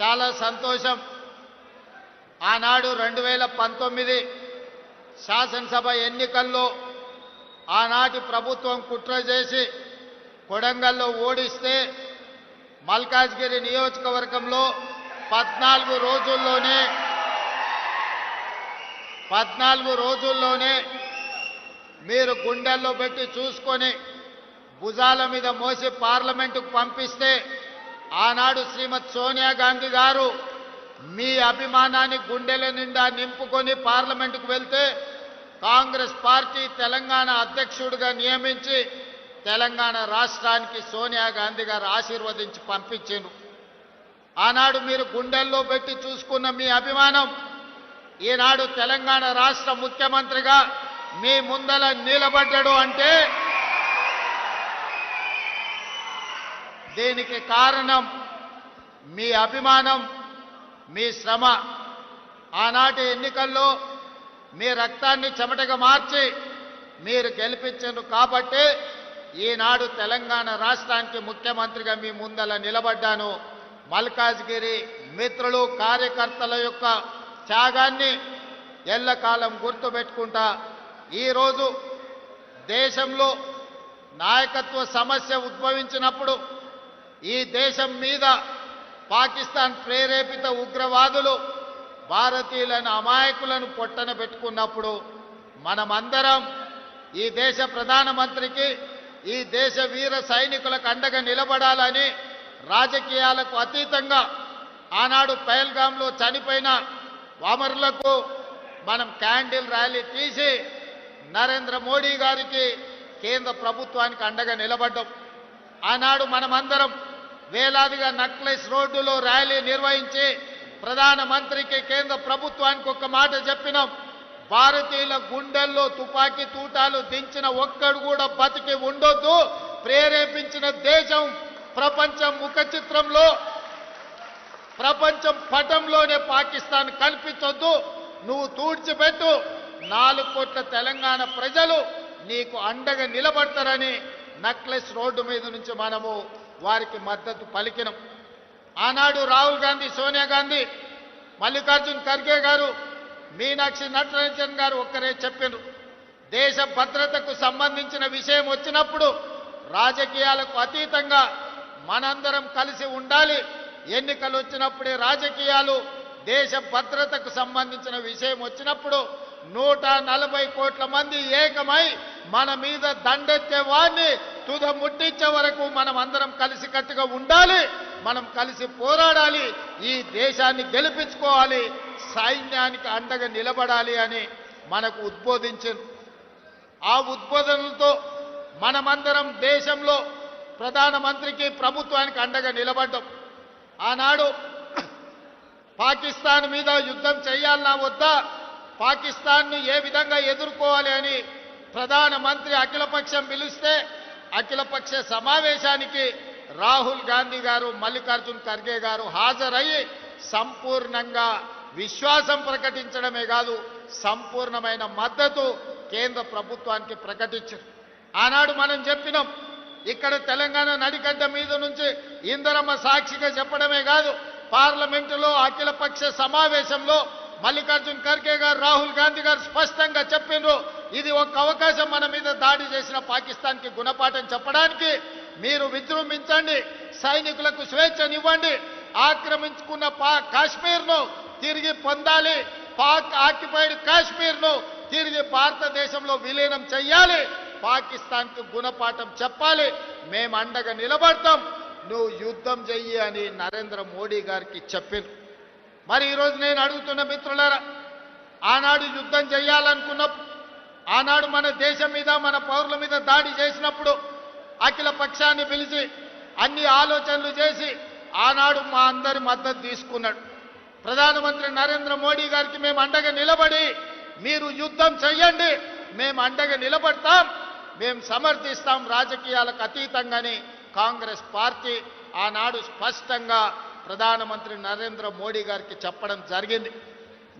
చాలా సంతోషం. ఆనాడు రెండు వేల పంతొమ్మిది శాసనసభ ఎన్నికల్లో ఆనాటి ప్రభుత్వం కుట్ర చేసి కొడంగల్లో ఓడిస్తే మల్కాజ్గిరి నియోజకవర్గంలో పద్నాలుగు రోజుల్లోనే పద్నాలుగు రోజుల్లోనే మీరు గుండెల్లో పెట్టి చూసుకొని భుజాల మీద మోసి పార్లమెంటుకు పంపిస్తే ఆనాడు శ్రీమతి సోనియా గాంధీ గారు మీ అభిమానాన్ని గుండెల నిండా నింపుకొని పార్లమెంటుకు వెళ్తే కాంగ్రెస్ పార్టీ తెలంగాణ అధ్యక్షుడిగా నియమించి తెలంగాణ రాష్ట్రానికి సోనియా గాంధీ గారు ఆశీర్వదించి పంపించాను ఆనాడు మీరు గుండెల్లో పెట్టి చూసుకున్న మీ అభిమానం ఈనాడు తెలంగాణ రాష్ట్ర ముఖ్యమంత్రిగా మీ ముందల నిలబడ్డడు అంటే దీనికి కారణం? మీ అభిమానం మీ శ్రమ. ఆనాటి ఎన్నికల్లో మీ రక్తాన్ని చెమటగా మార్చి మీరు గెలిపించారు కాబట్టి ఈనాడు తెలంగాణ రాష్ట్రానికి ముఖ్యమంత్రిగా మీ ముందల నిలబడ్డాను. మల్కాజ్గిరి మిత్రులు కార్యకర్తల యొక్క త్యాగాన్ని ఎల్లకాలం గుర్తుపెట్టుకుంటా. ఈరోజు దేశంలో నాయకత్వ సమస్య ఉద్భవించినప్పుడు ఈ దేశం మీద పాకిస్తాన్ ప్రేరేపిత ఉగ్రవాదులు భారతీయులను అమాయకులను పొట్టన పెట్టుకున్నప్పుడు మనమందరం ఈ దేశ ప్రధానమంత్రికి ఈ దేశ వీర సైనికులకు అండగా నిలబడాలని రాజకీయాలకు అతీతంగా ఆనాడు పహల్గాంలో చనిపోయిన వామరులకు మనం క్యాండిల్ ర్యాలీ తీసి నరేంద్ర మోడీ గారికి కేంద్ర ప్రభుత్వానికి అండగా నిలబడ్డం. ఆనాడు మనమందరం వేలాదిగా నక్లెస్ రోడ్డులో ర్యాలీ నిర్వహించి ప్రధానమంత్రికి కేంద్ర ప్రభుత్వానికి ఒక మాట చెప్పినాం. భారతీయుల గుండెల్లో తుపాకీ తూటాలు దించిన ఒక్కడు కూడా బతికి ఉండొద్దు. ప్రేరేపించిన దేశం ప్రపంచం ముఖ చిత్రంలో ప్రపంచం పటంలోనే పాకిస్తాన్ కల్పించొద్దు నువ్వు తూడ్చిపెట్టు. నాలుగు కోట్ల తెలంగాణ ప్రజలు నీకు అండగా నిలబడతారని నక్లెస్ రోడ్డు మీద నుంచి మనము వారికి మద్దతు పలికినం. ఆనాడు రాహుల్ గాంధీ సోనియా గాంధీ మల్లికార్జున్ ఖర్గే గారు మీనాక్షి నటరంజన్ గారు ఒక్కరే చెప్పారు దేశ భద్రతకు సంబంధించిన విషయం వచ్చినప్పుడు రాజకీయాలకు అతీతంగా మనందరం కలిసి ఉండాలి. ఎన్నికలు వచ్చినప్పుడే రాజకీయాలు దేశ భద్రతకు సంబంధించిన విషయం వచ్చినప్పుడు నూట నలభై కోట్ల మంది ఏకమై మన మీద దండెత్తే వాడిని తుద ముట్టించే వరకు మనం అందరం కలిసికట్టుగా ఉండాలి మనం కలిసి పోరాడాలి ఈ దేశాన్ని గెలిపించుకోవాలి సైన్యానికి అండగా నిలబడాలి అని మనకు ఉద్బోధించింది ఆ ఉద్బోధనలతో మనమందరం దేశంలో ప్రధానమంత్రికి ప్రభుత్వానికి అండగా నిలబడ్డం. ఆనాడు పాకిస్తాన్ మీద యుద్ధం చేయాలన్నా వద్దా పాకిస్తాన్ను ఏ విధంగా ఎదుర్కోవాలి అని ప్రధానమంత్రి అఖిలపక్షం పిలిస్తే అఖిలపక్ష సమావేశానికి రాహుల్ గాంధీ గారు మల్లికార్జున్ ఖర్గే గారు హాజరయ్యి సంపూర్ణంగా విశ్వాసం ప్రకటించడమే కాదు సంపూర్ణమైన మద్దతు కేంద్ర ప్రభుత్వానికి ప్రకటించారు. ఆనాడు మనం చెప్పినాం ఇక్కడ తెలంగాణ నడిగడ్డ మీద నుంచి ఇందరమ్మ సాక్షిగా చెప్పడమే కాదు పార్లమెంటులో అఖిలపక్ష సమావేశంలో మల్లికార్జున్ ఖర్గే గారు రాహుల్ గాంధీ గారు స్పష్టంగా చెప్పిండ్రు ఇది ఒక అవకాశం మన మీద దాడి చేసిన పాకిస్తాన్కి గుణపాఠం చెప్పడానికి. మీరు విజృంభించండి సైనికులకు స్వేచ్ఛనివ్వండి ఆక్రమించుకున్న పా కాశ్మీర్ను తిరిగి పొందాలి పాక్ ఆక్యుపైడ్ కాశ్మీర్ను తిరిగి భారతదేశంలో విలీనం చెయ్యాలి పాకిస్తాన్కి గుణపాఠం చెప్పాలి మేము అండగా నిలబడతాం నువ్వు యుద్ధం చెయ్యి అని నరేంద్ర మోడీ గారికి చెప్పింది మరి ఈరోజు నేను అడుగుతున్న మిత్రులారా ఆనాడు యుద్ధం చేయాలనుకున్నప్పుడు ఆనాడు మన దేశం మీద మన పౌరుల మీద దాడి చేసినప్పుడు అఖిల పక్షాన్ని పిలిచి అన్ని ఆలోచనలు చేసి ఆనాడు మా అందరి మద్దతు తీసుకున్నాడు. ప్రధానమంత్రి నరేంద్ర మోడీ గారికి మేము అండగా నిలబడి మీరు యుద్ధం చెయ్యండి మేము అండగా నిలబడతాం మేము సమర్థిస్తాం రాజకీయాలకు అతీతంగాని కాంగ్రెస్ పార్టీ ఆనాడు స్పష్టంగా ప్రధానమంత్రి నరేంద్ర మోడీ గారికి చెప్పడం జరిగింది.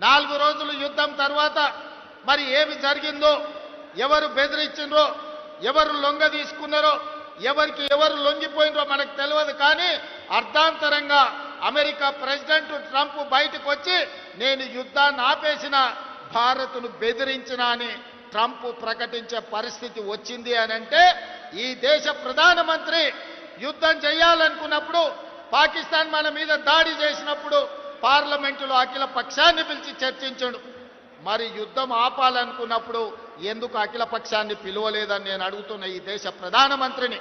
నాలుగు రోజులు యుద్ధం తర్వాత మరి ఏమి జరిగిందో ఎవరు బెదిరించిండ్రో ఎవరు లొంగ తీసుకున్నారో ఎవరికి ఎవరు లొంగిపోయినరో మనకు తెలియదు కానీ అర్ధాంతరంగా అమెరికా ప్రెసిడెంట్ ట్రంప్ బయటకు వచ్చి నేను యుద్ధాన్ని ఆపేసిన భారత్ను బెదిరించిన అని ట్రంప్ ప్రకటించే పరిస్థితి వచ్చింది అనంటే ఈ దేశ ప్రధానమంత్రి యుద్ధం చేయాలనుకున్నప్పుడు పాకిస్తాన్ మన మీద దాడి చేసినప్పుడు పార్లమెంటులో అఖిల పక్షాన్ని పిలిచి చర్చించడు. మరి యుద్ధం ఆపాలనుకున్నప్పుడు ఎందుకు అఖిల పక్షాన్ని పిలువలేదని నేను అడుగుతున్న ఈ దేశ ప్రధానమంత్రిని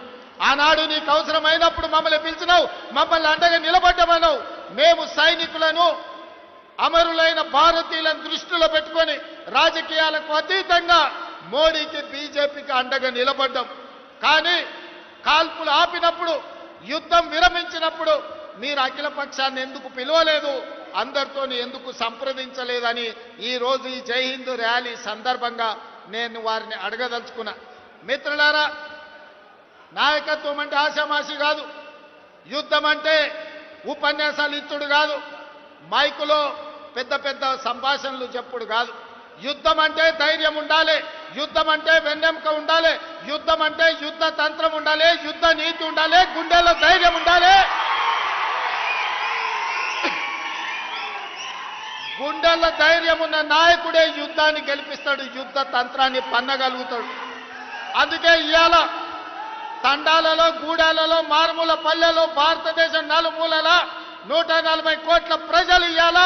ఆనాడు నీకు అవసరమైనప్పుడు మమ్మల్ని పిలిచినావు మమ్మల్ని అండగా నిలబడ్డమన్నావు. మేము సైనికులను అమరులైన భారతీయులను దృష్టిలో పెట్టుకొని రాజకీయాలకు అతీతంగా మోడీకి బీజేపీకి అండగా నిలబడ్డాం. కానీ కాల్పులు ఆపినప్పుడు యుద్ధం విరమించినప్పుడు మీరు అఖిల పక్షాన్ని ఎందుకు పిలవలేదు? అందరితో ఎందుకు సంప్రదించలేదని ఈరోజు ఈ జై హిందూ ర్యాలీ సందర్భంగా నేను వారిని అడగదలుచుకున్నా. మిత్రులారా నాయకత్వం అంటే ఆశామాషి కాదు. యుద్ధం అంటే ఉపన్యాసాలు ఇచ్చుడు కాదు. మైకులో పెద్ద పెద్ద సంభాషణలు చెప్పుడు కాదు. యుద్ధం అంటే ధైర్యం ఉండాలి. యుద్ధం అంటే వెన్నెముక ఉండాలి. యుద్ధం అంటే యుద్ధ తంత్రం ఉండాలి. యుద్ధ నీతి ఉండాలి. గుండెల్లో ధైర్యం ఉండాలి. గుండెల్లో ధైర్యం ఉన్న నాయకుడే యుద్ధాన్ని గెలిపిస్తాడు. యుద్ధ తంత్రాన్ని పన్నగలుగుతాడు. అందుకే ఇవాళ తండాలలో గూడాలలో మారుమూల పల్లెలో భారతదేశం నలుమూలల నూట నలభై కోట్ల ప్రజలు ఇవాళ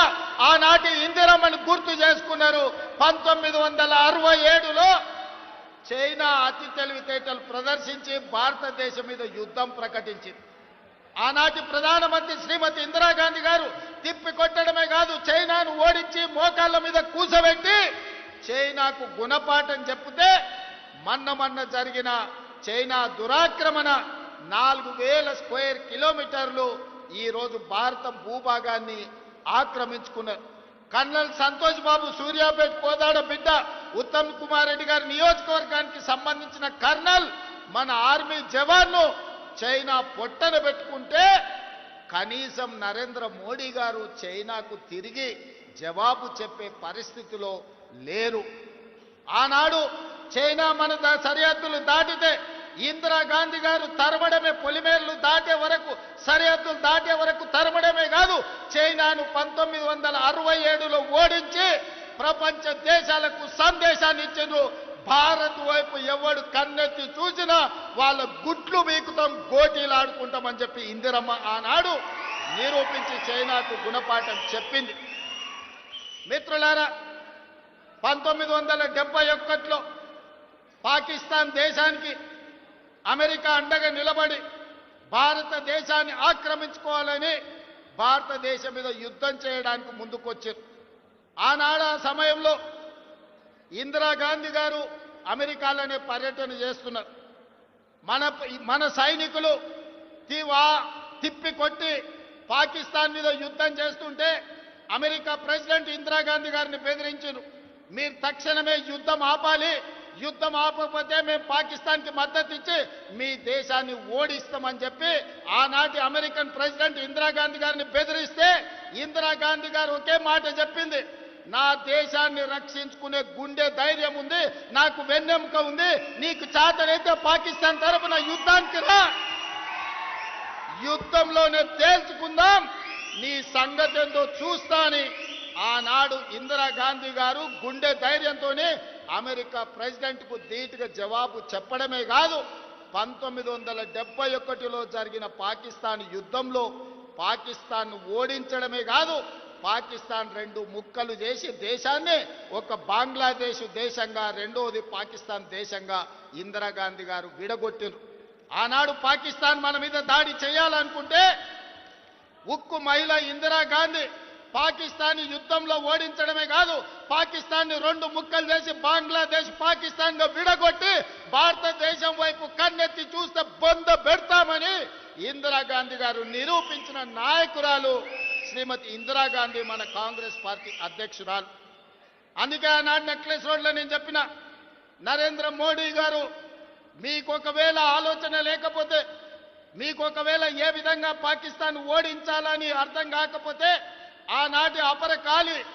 ఆనాటి ఇందిరమ్మని గుర్తు చేసుకున్నారు. పంతొమ్మిది వందల అరవై ఏడులో చైనా అతి తెలివితేటలు ప్రదర్శించి భారతదేశం మీద యుద్ధం ప్రకటించింది. ఆనాటి ప్రధానమంత్రి శ్రీమతి ఇందిరాగాంధీ గారు తిప్పి కొట్టడమే కాదు చైనాను ఓడించి మోకాళ్ళ మీద కూసబెట్టి చైనాకు గుణపాఠం చెప్తే మన్న మన్న జరిగిన చైనా దురాక్రమణ నాలుగు వేల స్క్వేర్ కిలోమీటర్లు ఈరోజు భారత భూభాగాన్ని ఆక్రమించుకున్నారు కర్నల్ సంతోష్ బాబు సూర్యాపేట కోదాడ బిడ్డ ఉత్తమ్ కుమార్ రెడ్డి గారి నియోజకవర్గానికి సంబంధించిన కర్నల్ మన ఆర్మీ జవాన్ను చైనా పొట్టన పెట్టుకుంటే కనీసం నరేంద్ర మోడీ గారు చైనాకు తిరిగి జవాబు చెప్పే పరిస్థితిలో లేరు. ఆనాడు చైనా మన సరిహద్దులు దాటితే ఇందిరాగాంధీ గారు తరమడమే పొలిమేర్లు దాటే వరకు సరిహద్దులు దాటే వరకు తరమడమే కాదు చైనాను పంతొమ్మిది వందల అరవై ఏడులో ఓడించి ప్రపంచ దేశాలకు సందేశాన్ని ఇచ్చిండ్రు. భారత్ వైపు ఎవడు కన్నెత్తి చూసినా వాళ్ళ గుట్లు వీకుతాం గోటీలు ఆడుకుంటామని చెప్పి ఇందిరమ్మ ఆనాడు నిరూపించి చైనాకు గుణపాఠం చెప్పింది. మిత్రులారా పంతొమ్మిది వందల డెబ్బై ఒకటిలో పాకిస్తాన్ దేశానికి అమెరికా అండగా నిలబడి భారతదేశాన్ని ఆక్రమించుకోవాలని భారతదేశం మీద యుద్ధం చేయడానికి ముందుకొచ్చారు. ఆనాడ ఆ సమయంలో ఇందిరాగాంధీ గారు అమెరికాలోనే పర్యటన చేస్తున్నారు. మన మన సైనికులు తీవా తిప్పి కొట్టి పాకిస్తాన్ మీద యుద్ధం చేస్తుంటే అమెరికా ప్రెసిడెంట్ ఇందిరాగాంధీ గారిని బెదిరించారు. మీరు తక్షణమే యుద్ధం ఆపాలి యుద్ధం ఆపకపోతే మేము పాకిస్తాన్కి మద్దతు ఇచ్చి మీ దేశాన్ని ఓడిస్తామని చెప్పి ఆనాటి అమెరికన్ ప్రెసిడెంట్ ఇందిరాగాంధీ గారిని బెదిరిస్తే ఇందిరాగాంధీ గారు ఒకే మాట చెప్పింది. నా దేశాన్ని రక్షించుకునే గుండె ధైర్యం ఉంది నాకు వెన్నెముక ఉంది నీకు చాతనైతే పాకిస్తాన్ తరపున యుద్ధానికి రా. యుద్ధంలోనే తేల్చుకుందాం నీ సంగతి ఏందో చూస్తా అని ఆనాడు ఇందిరాగాంధీ గారు గుండె ధైర్యంతోనే అమెరికా ప్రెసిడెంట్కు ధీటుగా జవాబు చెప్పడమే కాదు పంతొమ్మిది వందల డెబ్బై ఒకటిలో జరిగిన పాకిస్తాన్ యుద్ధంలో పాకిస్తాన్ ఓడించడమే కాదు పాకిస్తాన్ రెండు ముక్కలు చేసి దేశాన్ని ఒక బంగ్లాదేశ్ దేశంగా రెండవది పాకిస్తాన్ దేశంగా ఇందిరాగాంధీ గారు విడగొట్టిరు. ఆనాడు పాకిస్తాన్ మన మీద దాడి చేయాలనుకుంటే ఉక్కు మహిళ ఇందిరాగాంధీ పాకిస్తాన్ యుద్ధంలో ఓడించడమే కాదు పాకిస్తాన్ని రెండు ముక్కలు చేసి బంగ్లాదేశ్ పాకిస్తాన్గా విడగొట్టి భారతదేశం వైపు కన్నెత్తి చూస్తే బొంద పెడతామని ఇందిరాగాంధీ గారు నిరూపించిన నాయకురాలు శ్రీమతి ఇందిరాగాంధీ మన కాంగ్రెస్ పార్టీ అధ్యక్షురాలు. అందుకే ఆనాడు నెక్లెస్ రోడ్లో నేను చెప్పిన నరేంద్ర మోడీ గారు మీకు ఒకవేళ ఆలోచన లేకపోతే మీకు ఒకవేళ ఏ విధంగా పాకిస్తాన్ ఓడించాలని అర్థం కాకపోతే ఆనాటి అపరకాలి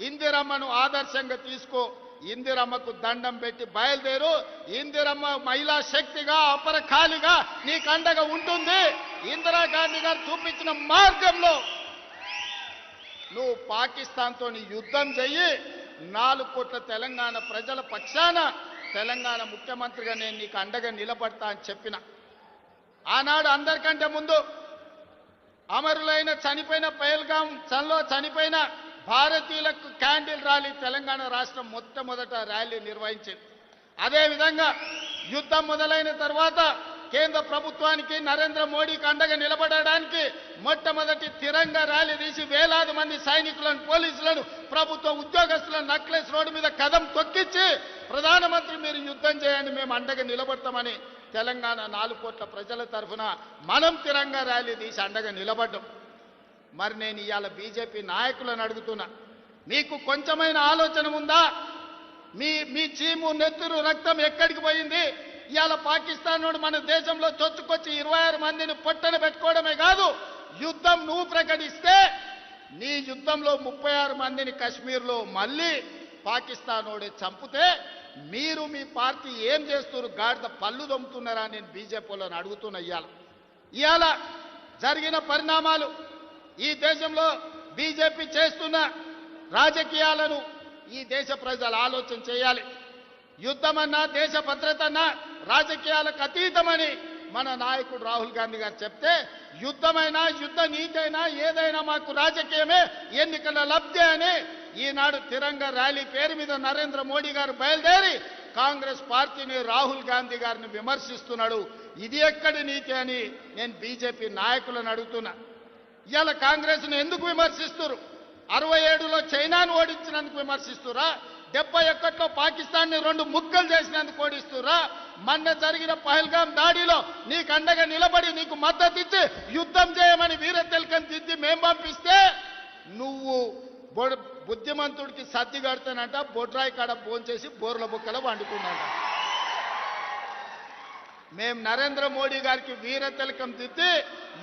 ఇందిరమ్మను ఆదర్శంగా తీసుకో. ఇందిరమ్మకు దండం పెట్టి బయలుదేరు. ఇందిరమ్మ మహిళా శక్తిగా అపరకాలిగా నీకు అండగా ఉంటుంది. ఇందిరాగాంధీ గారు చూపించిన మార్గంలో నువ్వు పాకిస్తాన్తో యుద్ధం చెయ్యి. నాలుగు కోట్ల తెలంగాణ ప్రజల పక్షాన తెలంగాణ ముఖ్యమంత్రిగా నేను నీకు అండగా నిలబడతా అని చెప్పిన. ఆనాడు అందరికంటే ముందు అమరులైన చనిపోయిన పేల్గాం చల్లో చనిపోయిన భారతీయులకు క్యాండిల్ ర్యాలీ తెలంగాణ రాష్ట్రం మొట్టమొదట ర్యాలీ నిర్వహించింది. అదేవిధంగా యుద్ధం మొదలైన తర్వాత కేంద్ర ప్రభుత్వానికి నరేంద్ర మోడీకి అండగా నిలబడడానికి మొట్టమొదటి తిరంగా ర్యాలీ తీసి వేలాది మంది సైనికులను పోలీసులను ప్రభుత్వ ఉద్యోగస్తులను నక్లెస్ రోడ్డు మీద కదం తొక్కించి ప్రధానమంత్రి మీరు యుద్ధం చేయండి మేము అండగా నిలబడతామని తెలంగాణ నాలుగు కోట్ల ప్రజల తరఫున మనం తిరంగా ర్యాలీ తీసి అండగా నిలబడ్డం. మరి నేను ఇవాళ బీజేపీ నాయకులను అడుగుతున్నా మీకు కొంచెమైన ఆలోచన ఉందా? మీ మీ చీము నెత్తురు రక్తం ఎక్కడికి పోయింది? ఇవాళ పాకిస్తాన్ నుండి మన దేశంలో చొచ్చుకొచ్చి ఇరవై ఆరు మందిని పొట్టన పెట్టుకోవడమే కాదు యుద్ధం నువ్వు ప్రకటిస్తే నీ యుద్ధంలో ముప్పై ఆరు మందిని కశ్మీర్లో మళ్ళీ పాకిస్తాన్ చంపితే మీరు మీ పార్టీ ఏం చేస్తున్నారు? గాడిద పళ్ళు దొమ్ముతున్నారా? నేను బీజేపీలను అడుగుతున్నా ఇవాళ ఇవాళ జరిగిన పరిణామాలు ఈ దేశంలో బీజేపీ చేస్తున్న రాజకీయాలను ఈ దేశ ప్రజలు ఆలోచన చేయాలి. యుద్ధమన్నా దేశ భద్రతన్నా రాజకీయాలకు అతీతమని మన నాయకుడు రాహుల్ గాంధీ గారు చెప్తే యుద్ధమైనా యుద్ధ నీతైనా ఏదైనా మాకు రాజకీయమే ఎన్నికల లబ్ధి అని ఈనాడు తిరంగ ర్యాలీ పేరు మీద నరేంద్ర మోడీ గారు బయలుదేరి కాంగ్రెస్ పార్టీని రాహుల్ గాంధీ గారిని విమర్శిస్తున్నాడు. ఇది ఎక్కడి నీతి అని నేను బీజేపీ నాయకులను అడుగుతున్నా. ఇవాళ కాంగ్రెస్ను ఎందుకు విమర్శిస్తున్నారు అరవై ఏడులో చైనాను ఓడించినందుకు విమర్శిస్తురా డెబ్బై ఒకటిలో పాకిస్తాన్ని రెండు ముక్కలు చేసినందుకు ఓడిస్తురా మన్న జరిగిన పహల్గాం దాడిలో నీకు అండగా నిలబడి నీకు మద్దతు ఇచ్చి యుద్ధం చేయమని వీర తెలకని దిద్ది మేం పంపిస్తే నువ్వు బొ- బుద్ధిమంతుడికి సర్ది కడతానంట బొడ్రాయి కాడ భోంచేసి బోర్ల బుక్కల వండుకున్నాడు మేము నరేంద్ర మోడీ గారికి వీర తిలకం దిద్ది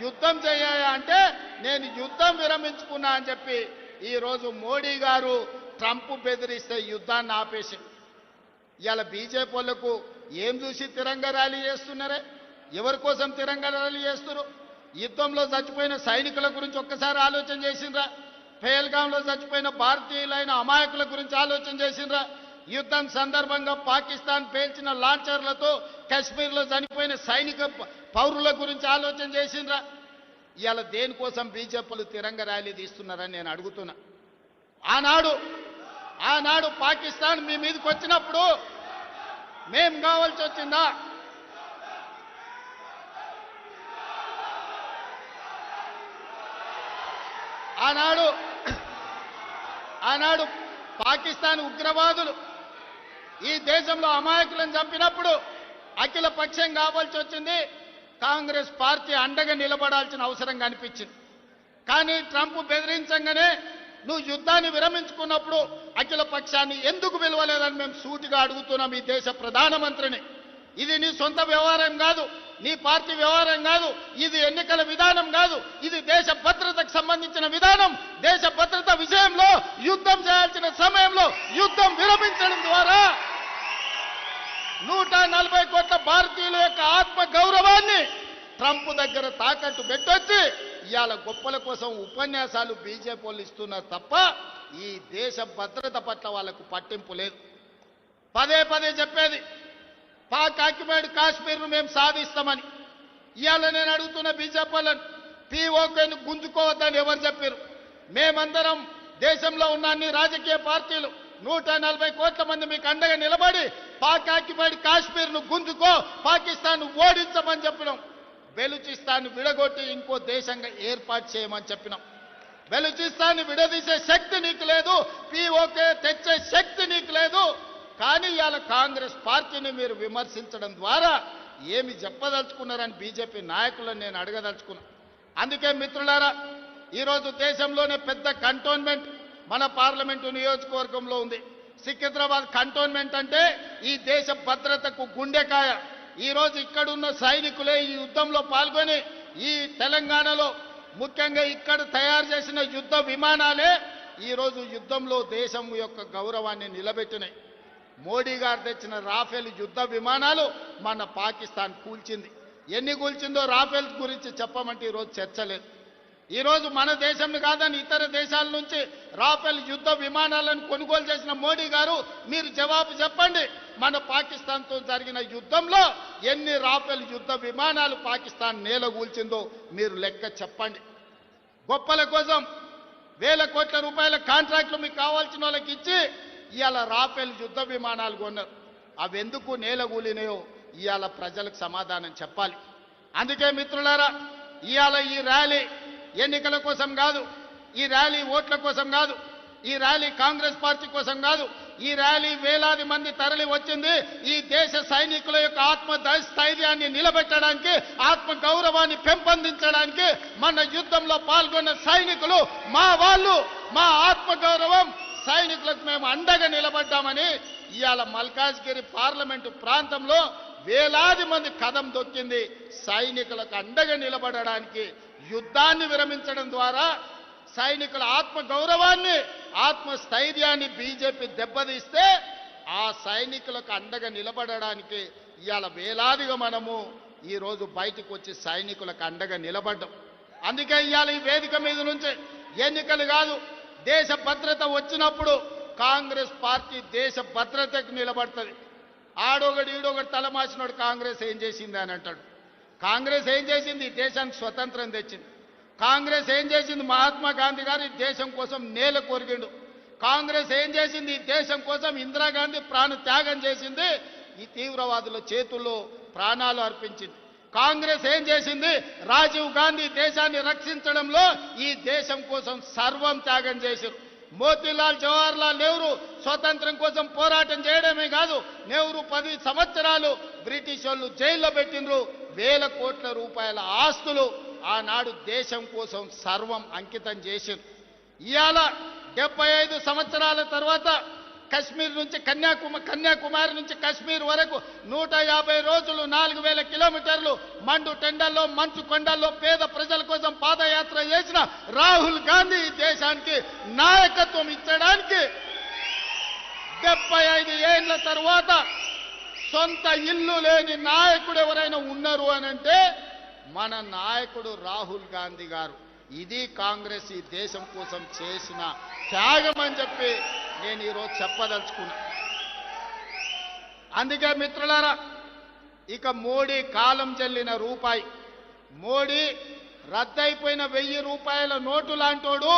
యుద్ధం చేయాలి అంటే నేను యుద్ధం విరమించుకున్నా అని చెప్పి ఈరోజు మోడీ గారు ట్రంప్ బెదిరిస్తే యుద్ధాన్ని ఆపేసి ఇవాళ బీజేపీ వాళ్ళకు ఏం చూసి తిరంగ ర్యాలీ చేస్తున్నారే? ఎవరి కోసం తిరంగ ర్యాలీ చేస్తున్నారు యుద్ధంలో చచ్చిపోయిన సైనికుల గురించి ఒక్కసారి ఆలోచన చేసిండ్రా? పేల్గాంలో చచ్చిపోయిన భారతీయులైన అమాయకుల గురించి ఆలోచన చేసిండ్రా. యుద్ధం సందర్భంగా పాకిస్తాన్ పేల్చిన లాంచర్లతో కశ్మీర్లో చనిపోయిన సైనిక పౌరుల గురించి ఆలోచన చేసిండ్రా. ఇవాళ దేనికోసం బీజేపీలు తిరంగ ర్యాలీ తీస్తున్నారని నేను అడుగుతున్నా. ఆనాడు ఆనాడు పాకిస్తాన్ మీ మీదకి వచ్చినప్పుడు మేం కావాల్సి వచ్చిందా? ఆనాడు ఆనాడు పాకిస్తాన్ ఉగ్రవాదులు ఈ దేశంలో అమాయకులను చంపినప్పుడు అఖిల పక్షం కావాల్సి వచ్చింది. కాంగ్రెస్ పార్టీ అండగా నిలబడాల్సిన అవసరం కనిపించింది. కానీ ట్రంప్ బెదిరించంగానే నువ్వు యుద్ధాన్ని విరమించుకున్నప్పుడు అఖిల పక్షాన్ని ఎందుకు పిలవలేదని మేము సూటిగా అడుగుతున్నాం ఈ దేశ ప్రధానమంత్రిని. ఇది నీ సొంత వ్యవహారం కాదు. నీ పార్టీ వ్యవహారం కాదు ఇది ఎన్నికల విధానం కాదు ఇది దేశ భద్రతకు సంబంధించిన విధానం. దేశ భద్రత విషయంలో యుద్ధం చేయాల్సిన సమయంలో యుద్ధం విరమించడం ద్వారా నూట నలభై కోట్ల భారతీయుల యొక్క ఆత్మ గౌరవాన్ని ట్రంప్ దగ్గర తాకట్టు పెట్టొచ్చి ఇవాళ గొప్పల కోసం ఉపన్యాసాలు బీజేపీ వాళ్ళు ఇస్తున్నారు తప్ప ఈ దేశ భద్రత పట్ల వాళ్ళకు పట్టింపు లేదు. పదే పదే చెప్పేది పాక్ ఆక్యుపైడ్ కాశ్మీర్ను మేము సాధిస్తామని. ఇవాళ నేను అడుగుతున్న బీజేపీ వాళ్ళని పీఓకేను గుంజుకోవద్దని ఎవరు చెప్పారు? మేమందరం దేశంలో ఉన్న అన్ని రాజకీయ పార్టీలు నూట నలభై కోట్ల మంది మీకు అండగా నిలబడి పాక్ ఆక్యుపైడ్ కాశ్మీర్ను గుంజుకో పాకిస్తాన్ ఓడించమని చెప్పినాం. బెలుచిస్తాన్ విడగొట్టి ఇంకో దేశంగా ఏర్పాటు చేయమని చెప్పినాం. బెలుచిస్తాన్ విడదీసే శక్తి నీకు లేదు పీఓకే తెచ్చే శక్తి నీకు లేదు. కానీ ఇవాళ కాంగ్రెస్ పార్టీని మీరు విమర్శించడం ద్వారా ఏమి చెప్పదలుచుకున్నారని బీజేపీ నాయకులను నేను అడగదలుచుకున్నా. అందుకే మిత్రులారా ఈరోజు దేశంలోనే పెద్ద కంటోన్మెంట్ మన పార్లమెంటు నియోజకవర్గంలో ఉంది. సికింద్రాబాద్ కంటోన్మెంట్ అంటే ఈ దేశ భద్రతకు గుండెకాయ. ఈ రోజు ఇక్కడున్న సైనికులే ఈ యుద్ధంలో పాల్గొని ఈ తెలంగాణలో ముఖ్యంగా ఇక్కడ తయారు చేసిన యుద్ధ విమానాలే ఈ రోజు యుద్ధంలో దేశం యొక్క గౌరవాన్ని నిలబెట్టినాయి. మోడీ గారు తెచ్చిన రాఫెల్ యుద్ధ విమానాలు మన పాకిస్తాన్ కూల్చింది. ఎన్ని కూల్చిందో రాఫెల్ గురించి చెప్పమంటే ఈరోజు చర్చ లేదు. ఈరోజు మన దేశం కాదని ఇతర దేశాల నుంచి రాఫెల్ యుద్ధ విమానాలను కొనుగోలు చేసిన మోడీ గారు మీరు జవాబు చెప్పండి. మన పాకిస్తాన్తో జరిగిన యుద్ధంలో ఎన్ని రాఫెల్ యుద్ధ విమానాలు పాకిస్తాన్ నేలగూల్చిందో మీరు లెక్క చెప్పండి. గొప్పల కోసం వేల కోట్ల రూపాయల కాంట్రాక్ట్లు మీకు కావాల్సిన వాళ్ళకి ఇచ్చి ఇవాళ రాఫెల్ యుద్ధ విమానాలు కొన్నారు. అవి ఎందుకు నేలగూలినాయో ఇవాళ ప్రజలకు సమాధానం చెప్పాలి. అందుకే మిత్రులారా ఇవాళ ఈ ర్యాలీ ఎన్నికల కోసం కాదు ఈ ర్యాలీ ఓట్ల కోసం కాదు ఈ ర్యాలీ కాంగ్రెస్ పార్టీ కోసం కాదు ఈ ర్యాలీ వేలాది మంది తరలి వచ్చింది ఈ దేశ సైనికుల యొక్క ఆత్మ స్థైర్యాన్ని నిలబెట్టడానికి ఆత్మ గౌరవాన్ని పెంపొందించడానికి మన యుద్ధంలో పాల్గొన్న సైనికులు మా వాళ్ళు మా ఆత్మ గౌరవం సైనికులకు మేము అండగా నిలబడ్డామని ఇవాళ మల్కాజ్గిరి పార్లమెంటు ప్రాంతంలో వేలాది మంది కథం దొక్కింది. సైనికులకు అండగా నిలబడడానికి యుద్ధాన్ని విరమించడం ద్వారా సైనికుల ఆత్మ గౌరవాన్ని ఆత్మస్థైర్యాన్ని బీజేపీ దెబ్బతీస్తే ఆ సైనికులకు అండగా నిలబడడానికి ఇవాళ వేలాదిగా మనము ఈరోజు బయటకు వచ్చి సైనికులకు అండగా నిలబడ్డం. అందుకే ఇవాళ ఈ వేదిక మీద నుంచి ఎన్నికలు కాదు దేశ భద్రత వచ్చినప్పుడు కాంగ్రెస్ పార్టీ దేశ భద్రతకు నిలబడుతుంది. ఆడొకడు ఈడొకడు తలమాసినోడు కాంగ్రెస్ ఏం చేసింది అని అంటాడు. కాంగ్రెస్ ఏం చేసింది? ఈ దేశానికి స్వతంత్రం తెచ్చింది. కాంగ్రెస్ ఏం చేసింది? మహాత్మా గాంధీ గారు ఈ దేశం కోసం నేల కొరిగిండు. కాంగ్రెస్ ఏం చేసింది? ఈ దేశం కోసం ఇందిరాగాంధీ ప్రాణ త్యాగం చేసింది. ఈ తీవ్రవాదుల చేతుల్లో ప్రాణాలు అర్పించింది. కాంగ్రెస్ ఏం చేసింది? రాజీవ్ గాంధీ దేశాన్ని రక్షించడంలో ఈ దేశం కోసం సర్వం త్యాగం చేశారు. మోతీలాల్ జవహర్లాల్ నెహ్రూ స్వతంత్రం కోసం పోరాటం చేయడమే కాదు నెహ్రూ పది సంవత్సరాలు బ్రిటిష్ వాళ్ళు జైల్లో పెట్టినరు వేల కోట్ల రూపాయల ఆస్తులు ఆనాడు దేశం కోసం సర్వం అంకితం చేశారు. ఇవాళ డెబ్బై ఐదు సంవత్సరాల తర్వాత కశ్మీర్ నుంచి కన్యాకుమారి కన్యాకుమారి నుంచి కశ్మీర్ వరకు నూట యాభై రోజులు నాలుగు వేల కిలోమీటర్లు మండు టెండల్లో మంచు కొండల్లో పేద ప్రజల కోసం పాదయాత్ర చేసిన రాహుల్ గాంధీ ఈ దేశానికి నాయకత్వం ఇచ్చడానికి డెబ్బై ఐదు ఏళ్ళ తర్వాత సొంత ఇల్లు లేని నాయకుడు ఎవరైనా ఉన్నారు అని అంటే మన నాయకుడు రాహుల్ గాంధీ గారు. ఇది కాంగ్రెస్ ఈ దేశం కోసం చేసిన త్యాగం అని చెప్పి నేను ఈరోజు చెప్పదలుచుకున్నా. అందుకే మిత్రులారా ఇక మోడీ కాలం చెల్లిన రూపాయి. మోడీ రద్దయిపోయిన వెయ్యి రూపాయల నోటు లాంటోడు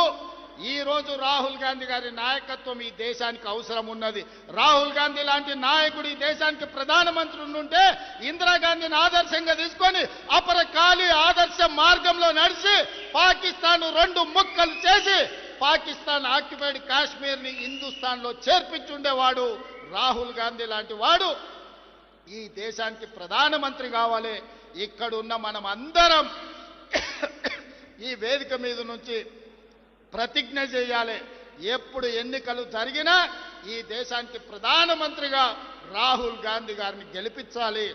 ఈ రోజు రాహుల్ గాంధీ గారి నాయకత్వం ఈ దేశానికి అవసరం ఉన్నది. రాహుల్ గాంధీ లాంటి నాయకుడు ఈ దేశానికి ప్రధానమంత్రి ఉండుంటే ఇందిరాగాంధీని ఆదర్శంగా తీసుకొని అపర ఖాళీ ఆదర్శ మార్గంలో నడిచి పాకిస్తాన్ రెండు ముక్కలు చేసి పాకిస్తాన్ ఆక్యుపైడ్ కాశ్మీర్ని హిందుస్థాన్లో చేర్పించుండేవాడు రాహుల్ గాంధీ లాంటి వాడు. ఈ దేశానికి ప్రధానమంత్రి కావాలి. ఇక్కడున్న మనం అందరం ఈ వేదిక మీద నుంచి ప్రతిజ్ఞ చేయాలి. ఎప్పుడు ఎన్నికలు జరిగినా ఈ దేశానికి ప్రధానమంత్రిగా రాహుల్ గాంధీ గారిని గెలిపించాలి.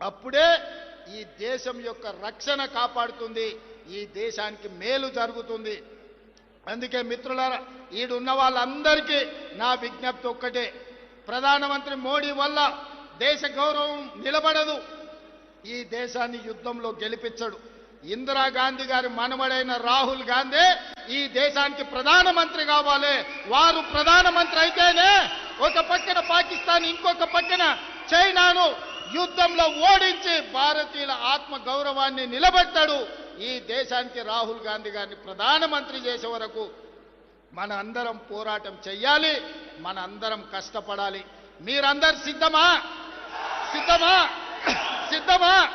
అప్పుడే ఈ దేశం యొక్క రక్షణ కాపాడుతుంది. ఈ దేశానికి మేలు జరుగుతుంది. అందుకే మిత్రులారా ఈడున్న వాళ్ళందరికీ నా విజ్ఞప్తి ఒక్కటే. ప్రధానమంత్రి మోడీ వల్ల దేశ గౌరవం నిలబడదు. ఈ దేశాన్ని యుద్ధంలో గెలిపించడు. ఇందిరాగాంధీ గారి మనవడైన రాహుల్ గాంధీ ఈ దేశానికి ప్రధానమంత్రి కావాలి. వారు ప్రధానమంత్రి అయితేనే ఒక పక్కన పాకిస్తాన్ ఇంకొక పక్కన చైనాను యుద్ధంలో ఓడించి భారతీయుల ఆత్మ గౌరవాన్ని నిలబెట్టాడు. ఈ దేశానికి రాహుల్ గాంధీ గారిని ప్రధానమంత్రి చేసే వరకు మన అందరం పోరాటం చెయ్యాలి మన అందరం కష్టపడాలి. మీరందరు సిద్ధమా? సిద్ధమా? సిద్ధమా?